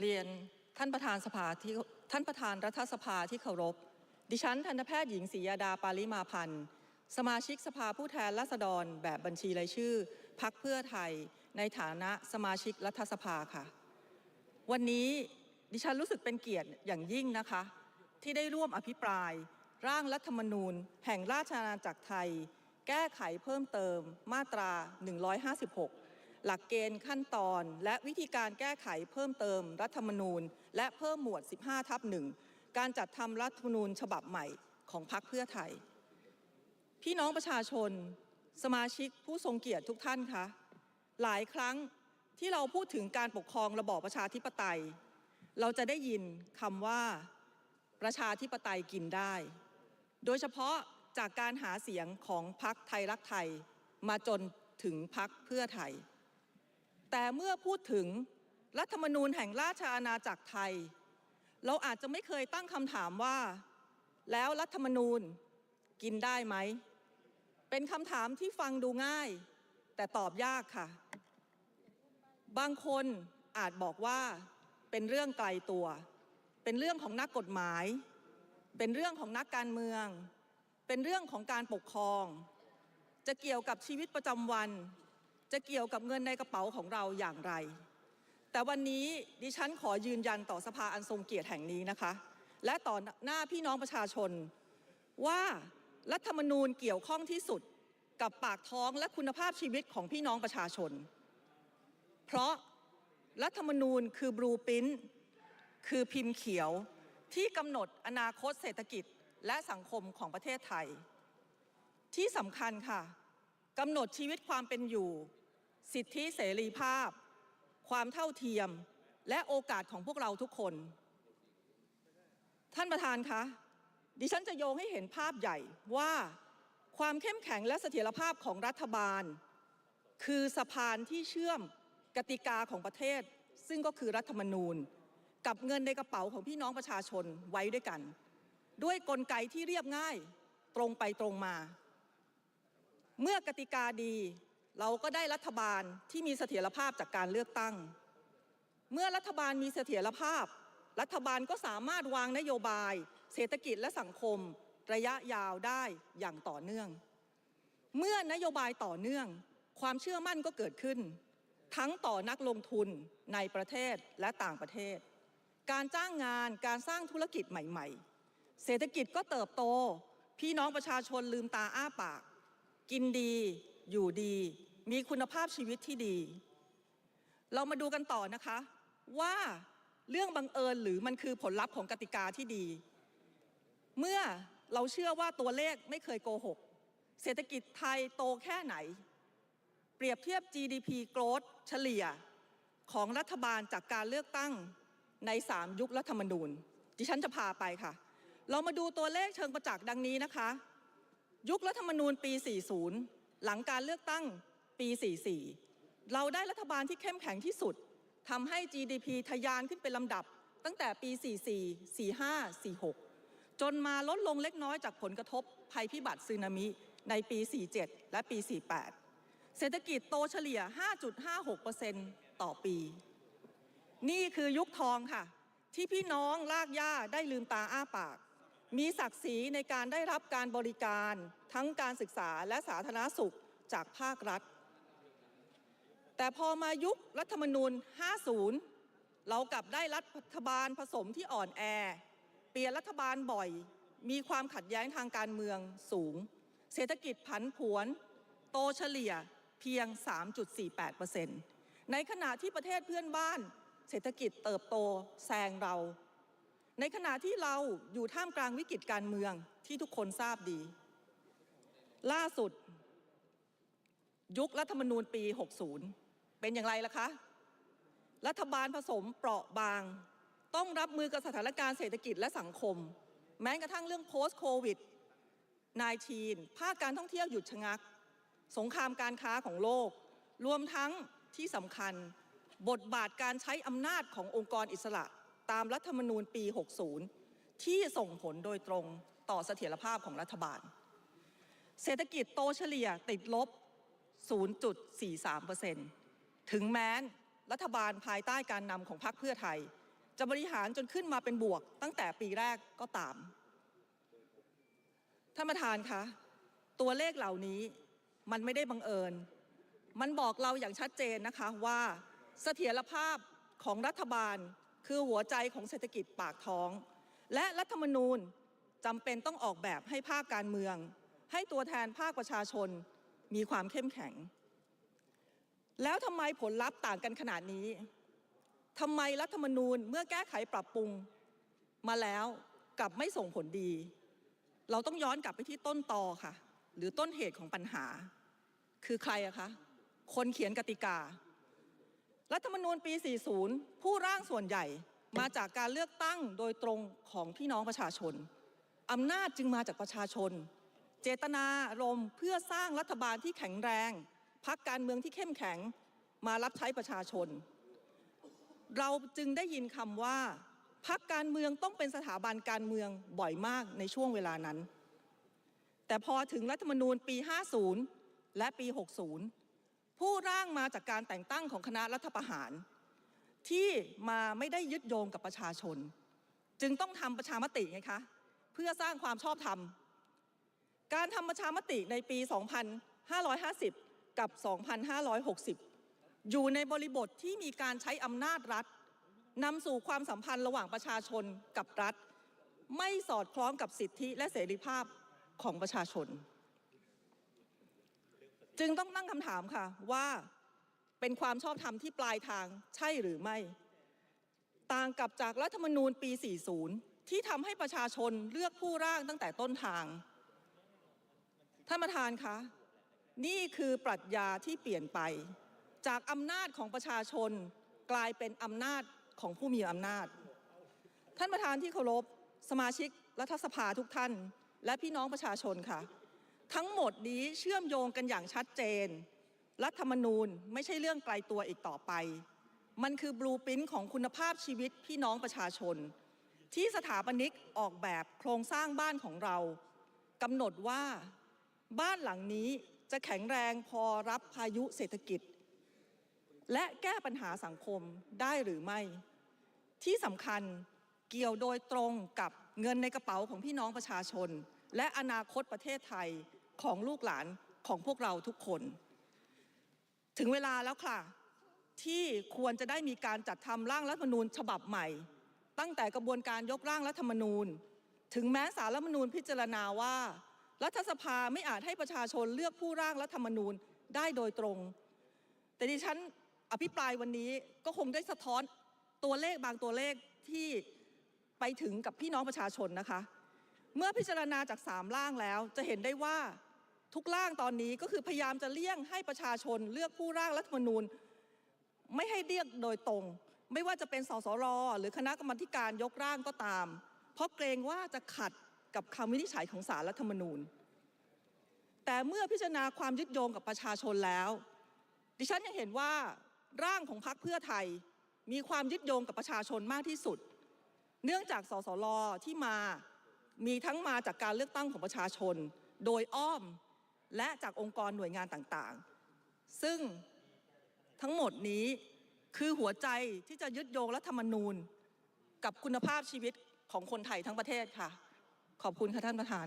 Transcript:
เรียนท่านประธานสภาที่ท่านประธานรัฐสภาที่เคารพ ดิฉันทันตแพทย์หญิงศรียาดาปาริมาพันธ์ สมาชิกสภาผู้แทนราษฎรแบบบัญชีรายชื่อ พักเพื่อไทย ในฐานะสมาชิกรัฐสภาค่ะ วันนี้ดิฉันรู้สึกเป็นเกียรติอย่างยิ่งนะคะ ที่ได้ร่วมอภิปราย ร่างรัฐธรรมนูญ แห่งราชอาณาจักรไทย แก้ไขเพิ่มเติมมาตรา 156 หลักเกณฑ์ขั้นตอน และวิธีการแก้ไขเพิ่มเติมรัฐธรรมนูญ และเพิ่มหมวด 15 ทับหนึ่งการจัดทำรัฐธรรมนูญฉบับใหม่ของพรรคเพื่อไทย พี่น้องประชาชน สมาชิกผู้ทรงเกียรติทุกท่านคะหลายครั้งที่เราพูดถึงการปกครองระบอบประชาธิปไตย เราจะได้ยินคำว่าประชาธิปไตยกินได้ โดยเฉพาะจากการหาเสียงของพรรคไทยรักไทย มาจนถึงพรรคเพื่อไทย แต่เมื่อพูดถึงรัฐธรรมนูญแห่งราชอาณาจักรไทย เราอาจจะไม่เคยตั้งคำถามว่า แล้วรัฐธรรมนูญกินได้ไหม เป็นคำถามที่ฟังดูง่าย แต่ตอบยากค่ะ บางคนอาจบอกว่าเป็นเรื่องไกลตัว เป็นเรื่องของนักกฎหมาย เป็นเรื่องของนักการเมือง เป็นเรื่องของการปกครอง จะเกี่ยวกับชีวิตประจำวัน จะเกี่ยวกับเงินในกระเป๋าของเราอย่างไร แต่วันนี้ดิฉันขอยืนยันต่อสภาอันทรงเกียรติแห่งนี้นะคะ และต่อหน้าพี่น้องประชาชน ว่ารัฐธรรมนูญเกี่ยวข้องที่สุดกับปากท้องและคุณภาพชีวิตของพี่น้องประชาชน เพราะรัฐธรรมนูญคือบลูปิ้นคือพิมพ์เขียวที่กำหนดอนาคตเศรษฐกิจและสังคมของประเทศไทย ที่สำคัญค่ะกำหนดชีวิตความเป็นอยู่ สิทธิเสรีภาพ ความเท่าเทียม และโอกาสของพวกเราทุกคน ท่านประธานคะ ดิฉันจะโยงให้เห็นภาพใหญ่ว่าความเข้มแข็งและเสถียรภาพของรัฐบาล คือสะพานที่เชื่อมกติกาของประเทศ ซึ่งก็คือรัฐธรรมนูญ กับเงินในกระเป๋าของพี่น้องประชาชนไว้ด้วยกัน ด้วยกลไกที่เรียบง่ายตรงไปตรงมา เมื่อกติกาดี เราก็ได้รัฐบาลที่มีเสถียรภาพจากการเลือกตั้ง เมื่อรัฐบาลมีเสถียรภาพ รัฐบาลก็สามารถวางนโยบาย เศรษฐกิจและสังคม ระยะยาวได้อย่างต่อเนื่อง เมื่อนโยบายต่อเนื่อง ความเชื่อมั่นก็เกิดขึ้น ทั้งต่อนักลงทุนในประเทศและต่างประเทศ การจ้างงานการสร้างธุรกิจใหม่ ๆ เศรษฐกิจก็เติบโต พี่น้องประชาชนลืมตาอ้าปาก กินดี อยู่ดี มีคุณภาพชีวิตที่ดี เรามาดูกันต่อนะคะ ว่าเรื่องบังเอิญหรือมันคือผลลัพธ์ของกติกาที่ดี เมื่อเราเชื่อว่าตัวเลขไม่เคยโกหก เศรษฐกิจไทยโตแค่ไหน เปรียบเทียบ GDP growth เฉลี่ยของรัฐบาลจากการเลือกตั้งใน 3 ยุครัฐธรรมนูญ ดิฉันจะพาไปค่ะ เรามาดูตัวเลขเชิงประจักษ์ดังนี้นะคะ ยุครัฐธรรมนูญปี 40 หลังการเลือกตั้ง ปี 44 เราได้รัฐบาลที่เข้มแข็งที่สุดทำให้ GDP ทะยานขึ้นเป็นลำดับ ตั้งแต่ปี 44 45 46 จนมาลดลงเล็กน้อยจากผลกระทบภัยพิบัติซึนามิในปี 47 และปี 48 เศรษฐกิจโตเฉลี่ย 5.56%ต่อปี นี่คือยุคทองค่ะ ที่พี่น้องลากย่าได้ลืมตาอ้าปาก มีศักดิ์ศรีในการได้รับการบริการ ทั้งการศึกษาและสาธารณสุขจากภาครัฐ แต่พอมายุครัฐธรรมนูญ 50 เรากลับได้รัฐบาลผสมที่อ่อนแอ เปลี่ยนรัฐบาลบ่อย มีความขัดแย้งทางการเมืองสูง เศรษฐกิจผันผวน โตเฉลี่ยเพียง 3.48%ในขณะที่ประเทศเพื่อนบ้าน เศรษฐกิจเติบโตแซงเรา ในขณะที่เราอยู่ท่ามกลางวิกฤตการเมืองที่ทุกคนทราบดี ล่าสุด ยุครัฐธรรมนูญปี 60 เป็นอย่างไรล่ะคะ รัฐบาลผสมเปราะบาง ต้องรับมือกับสถานการณ์เศรษฐกิจและสังคม แม้กระทั่งเรื่อง post covid 19ภาคการท่องเที่ยวหยุดชะงัก สงครามการค้าของโลก รวมทั้งที่สำคัญ บทบาทการใช้อำนาจขององค์กรอิสระ ตามรัฐธรรมนูญปี 60 ที่ส่งผลโดยตรงต่อเสถียรภาพของรัฐบาล เศรษฐกิจโตเฉลี่ยติดลบ 0.43% ถึงแม้นรัฐบาลภายใต้การนำของพรรคเพื่อไทย จะบริหารจนขึ้นมาเป็นบวกตั้งแต่ปีแรกก็ตาม ท่านประธานคะ ตัวเลขเหล่านี้มันไม่ได้บังเอิญ มันบอกเราอย่างชัดเจนนะคะว่าเสถียรภาพของรัฐบาลคือหัวใจของเศรษฐกิจปากท้อง และรัฐธรรมนูญจำเป็นต้องออกแบบให้ภาคการเมือง ให้ตัวแทนภาคประชาชนมีความเข้มแข็ง แล้วทำไมผลลัพธ์ต่างกันขนาดนี้ทำไมรัฐธรรมนูญเมื่อแก้ไขปรับปรุงมาแล้วกลับไม่ส่งผลดี เราต้องย้อนกลับไปที่ต้นตอค่ะ หรือต้นเหตุของปัญหา คือใครอะคะคนเขียนกติกา รัฐธรรมนูญปี 40 ผู้ร่างส่วนใหญ่มาจากการเลือกตั้งโดยตรงของพี่น้องประชาชนอำนาจจึงมาจากประชาชน เจตนารมเพื่อสร้างรัฐบาลที่แข็งแรง พักการเมืองที่เข้มแข็งมารับใช้ประชาชน เราจึงได้ยินคำว่า พักการเมืองต้องเป็นสถาบันการเมืองบ่อยมากในช่วงเวลานั้น แต่พอถึงรัฐธรรมนูญปี 50 และปี 60 ผู้ร่างมาจากการแต่งตั้งของคณะรัฐประหาร ที่มาไม่ได้ยึดโยงกับประชาชน จึงต้องทำประชามติไงคะเพื่อสร้างความชอบธรรมการทำประชามติในปี 2550 กับ 2560 อยู่ในบริบทที่มีการใช้อำนาจรัฐนำสู่ความสัมพันธ์ระหว่างประชาชนกับรัฐ ไม่สอดคล้องกับสิทธิและเสรีภาพของประชาชน จึงต้องตั้งคำถามค่ะว่าเป็นความชอบธรรมที่ปลายทางใช่หรือไม่ ต่างกับจากรัฐธรรมนูญปี 40 ที่ทำให้ประชาชนเลือกผู้ร่างตั้งแต่ต้นทาง ท่านประธานคะ นี่คือปรัชญาที่เปลี่ยนไป จากอำนาจของประชาชนกลายเป็นอำนาจของผู้มีอำนาจ ท่านประธานที่เคารพสมาชิกรัฐสภาทุกท่าน และพี่น้องประชาชนค่ะ ทั้งหมดนี้เชื่อมโยงกันอย่างชัดเจน รัฐธรรมนูญไม่ใช่เรื่องไกลตัวอีกต่อไป มันคือบลูปรินของคุณภาพชีวิตพี่น้องประชาชน ที่สถาปนิกออกแบบโครงสร้างบ้านของเรากำหนดว่าบ้านหลังนี้ จะแข็งแรงพอรับพายุเศรษฐกิจ และแก้ปัญหาสังคมได้หรือไม่ ที่สำคัญเกี่ยวโดยตรงกับเงินในกระเป๋าของพี่น้องประชาชน และอนาคตประเทศไทยของลูกหลานของพวกเราทุกคน ถึงเวลาแล้วค่ะ ที่ควรจะได้มีการจัดทำร่างรัฐธรรมนูญฉบับใหม่ ตั้งแต่กระบวนการยกร่างรัฐธรรมนูญ ถึงแม้สารรัฐธรรมนูญพิจารณาว่า รัฐสภาไม่อาจให้ประชาชนเลือกผู้ร่างรัฐธรรมนูญได้โดยตรง แต่ดิฉันอภิปรายวันนี้ก็คงได้สะท้อนตัวเลขบางตัวเลขที่ไปถึงกับพี่น้องประชาชนนะคะ เมื่อพิจารณาจากสามร่างแล้ว จะเห็นได้ว่าทุกร่างตอนนี้ก็คือพยายามจะเลี่ยงให้ประชาชนเลือกผู้ร่างรัฐธรรมนูญ ไม่ให้เรียกโดยตรง ไม่ว่าจะเป็นสสรหรือคณะกรรมการยกร่างก็ตาม เพราะเกรงว่าจะขัด กับคำวินิจฉัยของสารรัฐธรรมนูญ แต่เมื่อพิจารณาความยึดโยงกับประชาชนแล้ว ดิฉันยังเห็นว่าร่างของพรรคเพื่อไทยมีความยึดโยงกับประชาชนมากที่สุด เนื่องจากสสรที่มามีทั้งมาจากการเลือกตั้งของประชาชน โดยอ้อมและจากองค์กรหน่วยงานต่างๆ ซึ่งทั้งหมดนี้คือหัวใจที่จะยึดโยงรัฐธรรมนูญ กับคุณภาพชีวิตของคนไทยทั้งประเทศค่ะ ขอบคุณค่ะท่านประธาน